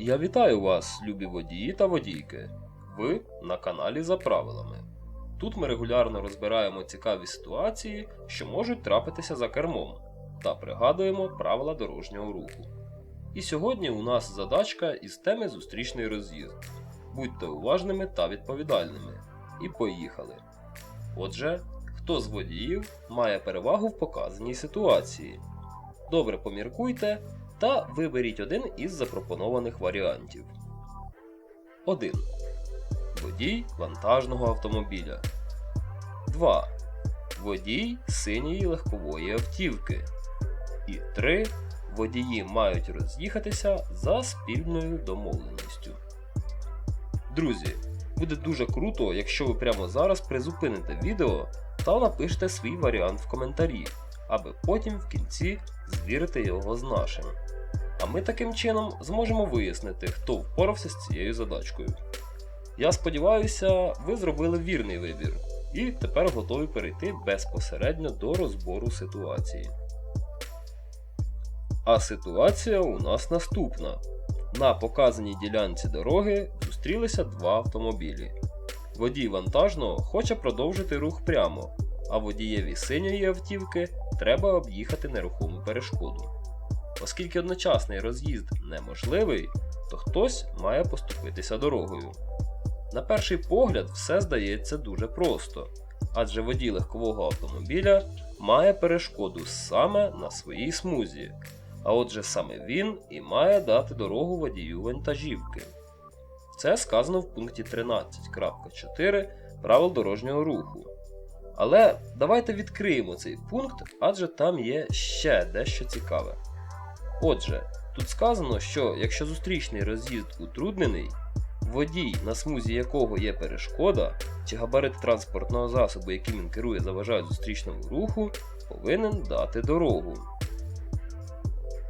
Я вітаю вас, любі водії та водійки. Ви на каналі за правилами. Тут ми регулярно розбираємо цікаві ситуації, що можуть трапитися за кермом, та пригадуємо правила дорожнього руху. І сьогодні у нас задачка із теми зустрічний роз'їзд. Будьте уважними та відповідальними. І поїхали. Отже, хто з водіїв має перевагу в показаній ситуації? Добре поміркуйте та виберіть один із запропонованих варіантів. 1. Водій вантажного автомобіля. 2. Водій синьої легкової автівки. І 3. Водії мають роз'їхатися за спільною домовленістю. Друзі, буде дуже круто, якщо ви прямо зараз призупините відео та напишете свій варіант в коментарі, аби потім в кінці звірити його з нашим. А ми таким чином зможемо вияснити, хто впорався з цією задачкою. Я сподіваюся, ви зробили вірний вибір і тепер готові перейти безпосередньо до розбору ситуації. А ситуація у нас наступна. На показаній ділянці дороги зустрілися два автомобілі. Водій вантажного хоче продовжити рух прямо, а водієві синьої автівки треба об'їхати нерухому перешкоду. Оскільки одночасний роз'їзд неможливий, то хтось має поступитися дорогою. На перший погляд все здається дуже просто, адже водій легкового автомобіля має перешкоду саме на своїй смузі, а отже саме він і має дати дорогу водію вантажівки. Це сказано в пункті 13.4 правил дорожнього руху. Але давайте відкриємо цей пункт, адже там є ще дещо цікаве. Отже, тут сказано, що якщо зустрічний роз'їзд утруднений, водій, на смузі якого є перешкода, чи габарит транспортного засобу, яким він керує, заважають зустрічному руху, повинен дати дорогу.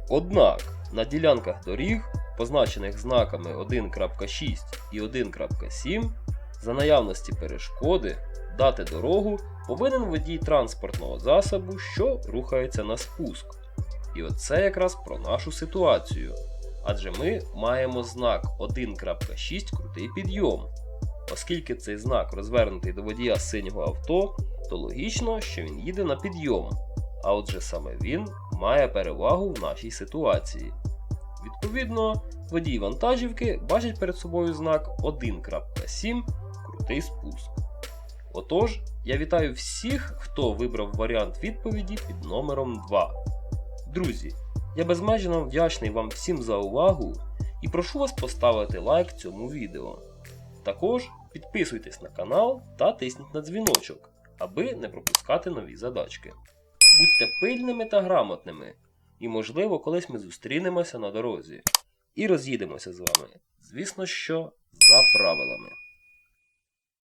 Однак на ділянках доріг, позначених знаками 1.6 і 1.7, за наявності перешкоди дати дорогу повинен водій транспортного засобу, що рухається на спуск. І оце якраз про нашу ситуацію. Адже ми маємо знак 1.6 крутий підйом. Оскільки цей знак розвернутий до водія синього авто, то логічно, що він їде на підйом. А отже саме він має перевагу в нашій ситуації. Відповідно, водій вантажівки бачить перед собою знак 1.7 крутий спуск. Отож, я вітаю всіх, хто вибрав варіант відповіді під номером 2. Друзі, я безмежно вдячний вам всім за увагу і прошу вас поставити лайк цьому відео. Також підписуйтесь на канал та тисніть на дзвіночок, аби не пропускати нові задачки. Будьте пильними та грамотними, і, можливо, колись ми зустрінемося на дорозі і роз'їдемося з вами. Звісно, що за правилами.